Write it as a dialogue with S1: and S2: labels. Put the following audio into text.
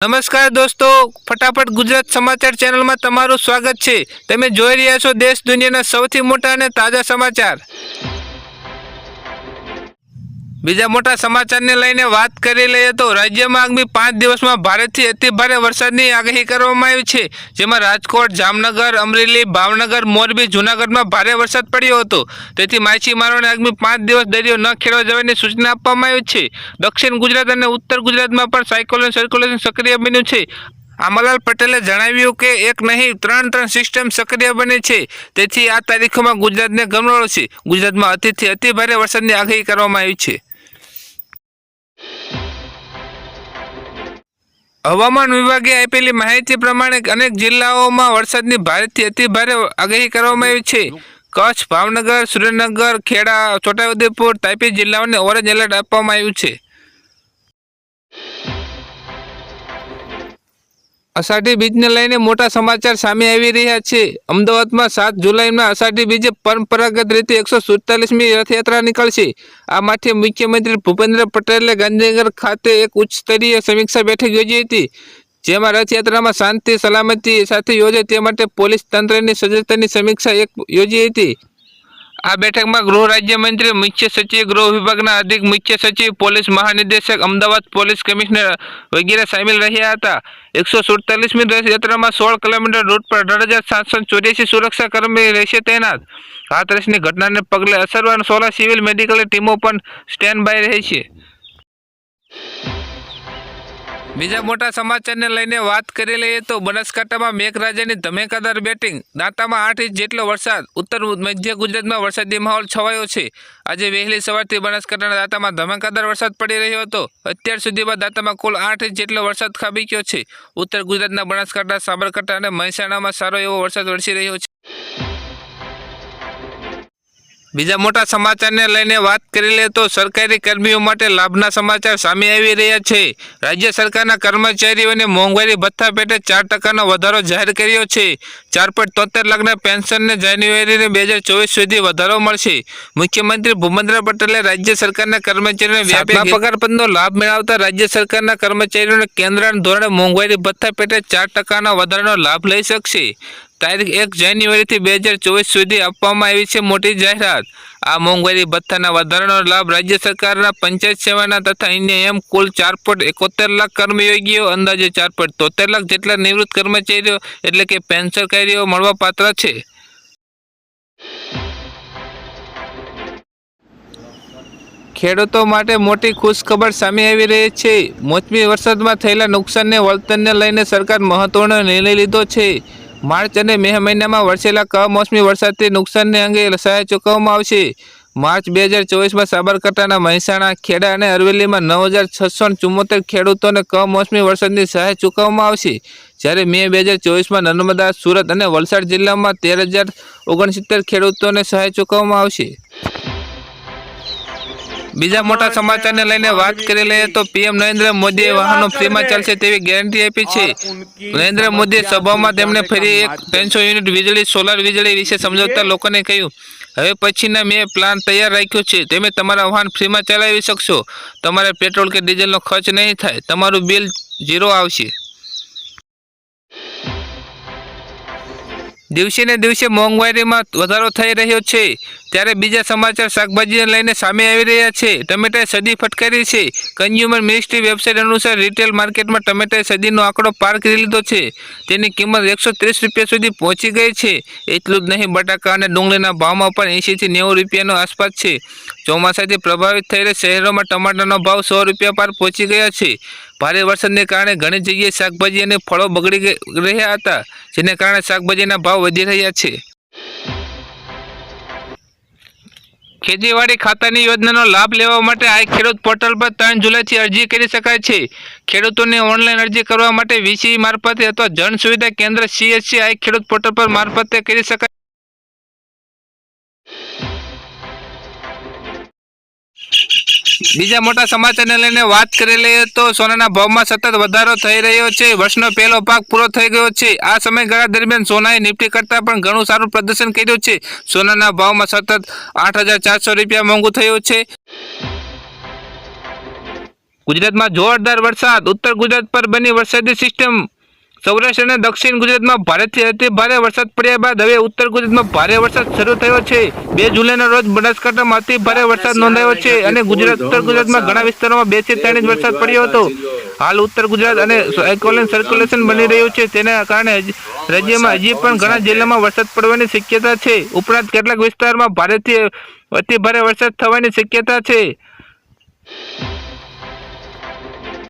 S1: નમસ્કાર દોસ્તો, ફટાફટ ગુજરાત સમાચાર ચેનલમાં તમારું સ્વાગત છે. તમે જોઈ રહ્યા છો દેશ દુનિયાના સૌથી મોટા અને તાજા સમાચાર. બીજા મોટા સમાચારને લઈને વાત કરી લઈએ તો રાજ્યમાં આગામી પાંચ દિવસમાં ભારેથી અતિ ભારે વરસાદની આગાહી કરવામાં આવી છે. જેમાં રાજકોટ, જામનગર, અમરેલી, ભાવનગર, મોરબી, જૂનાગઢમાં ભારે વરસાદ પડ્યો હતો. તેથી માછીમારોને આગામી પાંચ દિવસ દરિયો ન ખેડવા જવાની સૂચના આપવામાં આવી છે. દક્ષિણ ગુજરાત અને ઉત્તર ગુજરાતમાં પણ સાયક્લોન સર્ક્યુલેશન સક્રિય બન્યું છે. આમલાલ પટેલે જણાવ્યું કે એક નહીં, ત્રણ ત્રણ સિસ્ટમ સક્રિય બની છે. તેથી આ તારીખોમાં ગુજરાતને ગમરોળ છે. ગુજરાતમાં અતિથી અતિ ભારે વરસાદની આગાહી કરવામાં આવી છે. હવામાન વિભાગે આપેલી માહિતી પ્રમાણે અનેક જિલ્લાઓમાં વરસાદની ભારેથી અતિ ભારે આગાહી કરવામાં આવી છે. કચ્છ, ભાવનગર, સુરેન્દ્રનગર, ખેડા, છોટાઉદેપુર, તાપી જિલ્લાઓને ઓરેન્જ એલર્ટ આપવામાં આવ્યું છે. અષાઢી બીજને લઈને મોટા સમાચાર સામે આવી રહ્યા છે. અમદાવાદમાં સાત જુલાઈમાં અષાઢી બીજે પરંપરાગત રીતે એકસો સુડતાલીસમી રથયાત્રા નીકળશે. આ માટે મુખ્યમંત્રી ભૂપેન્દ્ર પટેલે ગાંધીનગર ખાતે એક ઉચ્ચ સ્તરીય સમીક્ષા બેઠક યોજી હતી, જેમાં રથયાત્રામાં શાંતિ, સલામતી સાથે યોજાય તે માટે પોલીસ તંત્રની સજ્જતાની સમીક્ષા એક યોજી હતી. આ બેઠકમાં ગૃહ રાજ્યમંત્રી, મુખ્ય સચિવ, ગૃહ વિભાગના અધિક મુખ્ય સચિવ, પોલીસ મહાનિદેશક, અમદાવાદ પોલીસ કમિશનર વગેરે સામેલ રહ્યા હતા. એકસો સુડતાલીસમી રથયાત્રામાં સોળ કિલોમીટર રૂટ પર અઢાર હજાર સાતસો ચોર્યાસી સુરક્ષા કર્મી રહેશે તૈનાત. હાથરસની ઘટનાને પગલે અસરવાન સોળા સિવિલ મેડિકલ ટીમો પણ સ્ટેન્ડ બાય રહી છે. બીજા મોટા સમાચારને લઈને વાત કરી લઈએ તો બનાસકાંઠામાં મેઘરાજાની ધમેકાદાર બેટિંગ, દાંતામાં આઠ ઇંચ જેટલો વરસાદ, ઉત્તર મધ્ય ગુજરાતમાં વરસાદી માહોલ છવાયો છે. આજે વહેલી સવારથી બનાસકાંઠાના દાંતામાં ધમાકાદાર વરસાદ પડી રહ્યો હતો. અત્યાર સુધીમાં દાંતામાં કુલ આઠ ઇંચ જેટલો વરસાદ ખાબક્યો છે. ઉત્તર ગુજરાતના બનાસકાંઠા, સાબરકાંઠા અને મહેસાણામાં સારો એવો વરસાદ વરસી રહ્યો છે. બીજા મોટા સમાચારને લઈને વાત કરી લે તો સરકારી કર્મીઓ માટે લાભના સમાચાર સામે આવી રહ્યા છે. રાજ્ય સરકારના કર્મચારીઓને મોંઘવારી ભથ્થા પેટે ચાર ટકાનો વધારો જાહેર કર્યો છે. ચાર પોઈન્ટ તોતેર લાખના પેન્શનને જાન્યુઆરી બે હજાર ચોવીસ સુધી વધારો મળશે. મુખ્યમંત્રી ભૂપેન્દ્ર પટેલે રાજ્ય સરકારના કર્મચારીઓને વ્યાપક પગાર પદનો લાભ મેળવતા રાજ્ય સરકારના કર્મચારીઓને કેન્દ્રના ધોરણે મોંઘવારી ભથ્થા પેટે ચાર ટકાના વધારાનો લાભ લઈ શકશે. તારીખ એક જાન્યુઆરીથી બે હજાર ચોવીસ સુધી આપવામાં આવી છે મોટી જાહેરાત. આ મોંઘવારી ભથ્થાના વધારાનો લાભ રાજ્ય સરકારના પંચાયત સેવાના તથા અન્ય એમ કુલ ચાર એકોતેર લાખ કર્મયોગીઓ, અંદાજે ચાર તોતેર લાખ જેટલા નિવૃત્ત કર્મચારીઓ એટલે કે પેન્શનકારીઓ મળવાપાત્ર છે. ખેડૂતો માટે મોટી ખુશખબર સામે આવી રહી છે. મોસમી વરસાદમાં થયેલા નુકસાનને વળતરને લઈને સરકાર મહત્વનો નિર્ણય લીધો છે. માર્ચ અને મે મહિનામાં વરસેલા કમોસમી વરસાદથી નુકસાનને અંગે સહાય ચૂકવવામાં આવશે. માર્ચ બે હજાર ચોવીસમાં સાબરકાંઠાના મહેસાણા, ખેડા અને અરવલ્લીમાં નવ હજાર છસો ચુમ્મોતેર ખેડૂતોને કમોસમી વરસાદની સહાય ચૂકવવામાં આવશે. જ્યારે મે બે હજાર ચોવીસમાં નર્મદા, સુરત અને વલસાડ જિલ્લામાં તેર હજાર ઓગણસિત્તેર ખેડૂતોને સહાય ચૂકવવામાં આવશે. બીજા મોટા સમાચારને લઈને વાત કરી લઈએ તો પીએમ નરેન્દ્ર મોદીએ વાહનો ફ્રીમાં ચાલશે તેવી ગેરંટી આપી છે. નરેન્દ્ર મોદીએ સભામાં તેમણે ફરી એક ત્રણસો યુનિટ વીજળી, સોલાર વીજળી વિશે સમજાવતા લોકોને કહ્યું, હવે પછીના મેં પ્લાન તૈયાર રાખ્યો છે, તમે તમારા વાહન ફ્રીમાં ચલાવી શકશો. તમારે પેટ્રોલ કે ડીઝલનો ખર્ચ નહીં થાય, તમારું બિલ ઝીરો આવશે. દિવસે ને દિવસે મોંઘવારીમાં વધારો થઈ રહ્યો છે. ત્યારે બીજા સમાચાર શાકભાજીને લઈને સામે આવી રહ્યા છે. ટમેટાએ સદી ફટકારી છે. કન્ઝ્યુમર મિનિસ્ટ્રી વેબસાઇટ અનુસાર રિટેલ માર્કેટમાં ટમેટાએ સદીનો આંકડો પાર કરી લીધો છે. તેની કિંમત એકસો રૂપિયા સુધી પહોંચી ગઈ છે. એટલું જ નહીં, બટાકા અને ડુંગળીના ભાવમાં પણ એંશીથી નેવું રૂપિયાનો આસપાસ છે. ચોમાસાથી પ્રભાવિત થયેલા શહેરોમાં ટમાટાનો ભાવ સો રૂપિયા પાર પહોંચી ગયા છે. ભારે વરસાદને કારણે ઘણી જગ્યાએ શાકભાજી અને ફળો બગડી રહ્યા હતા, જેને કારણે શાકભાજીના ભાવ વધી રહ્યા છે. ખેતીવાડી ખાતાની યોજનાનો લાભ લેવા માટે આ ખેડૂત પોર્ટલ પર ત્રણ જુલાઈથી અરજી કરી શકાય છે. ખેડૂતોને ઓનલાઈન અરજી કરવા માટે વીસી મારફતે અથવા જન સુવિધા કેન્દ્ર સીએસસી આ ખેડૂત પોર્ટલ પર મારફતે કરી શકાય બીજા મોટા સમાચારને લઈને વાત કરી લઈએ તો સોનાના ભાવમાં સતત વધારો થઈ રહ્યો છે. વર્ષનો પહેલો ભાગ પૂરો થઈ ગયો છે. આ સમયગાળા દરમિયાન સોનાએ નિફ્ટી કરતાં પણ ઘણું સારું પ્રદર્શન કર્યું છે. સોનાના ભાવમાં સતત આઠ રૂપિયા મોંઘું થયું છે. ગુજરાતમાં જોરદાર વરસાદ. ઉત્તર ગુજરાત પર બની વરસાદી સિસ્ટમ સૌરાષ્ટ્ર અને દક્ષિણ ગુજરાતમાં ભારેથી અતિ ભારે વરસાદ પડ્યા બાદ હવે ઉત્તર ગુજરાતમાં ભારે વરસાદ શરૂ થયો છે. બે જુલાઈના રોજ બનાસકાંઠામાં અતિ ભારે વરસાદ નોંધાયો છે અને ગુજરાત, ઉત્તર ગુજરાતમાં ઘણા વિસ્તારોમાં બેથી ત્રણ ઇંચ વરસાદ પડ્યો હતો. હાલ ઉત્તર ગુજરાત અને સાયકોલોન સર્ક્યુલેશન બની રહ્યું છે. તેના કારણે રાજ્યમાં હજી પણ ઘણા જિલ્લામાં વરસાદ પડવાની શક્યતા છે. ઉપરાંત કેટલાક વિસ્તારમાં ભારેથી અતિ ભારે વરસાદ થવાની શક્યતા છે.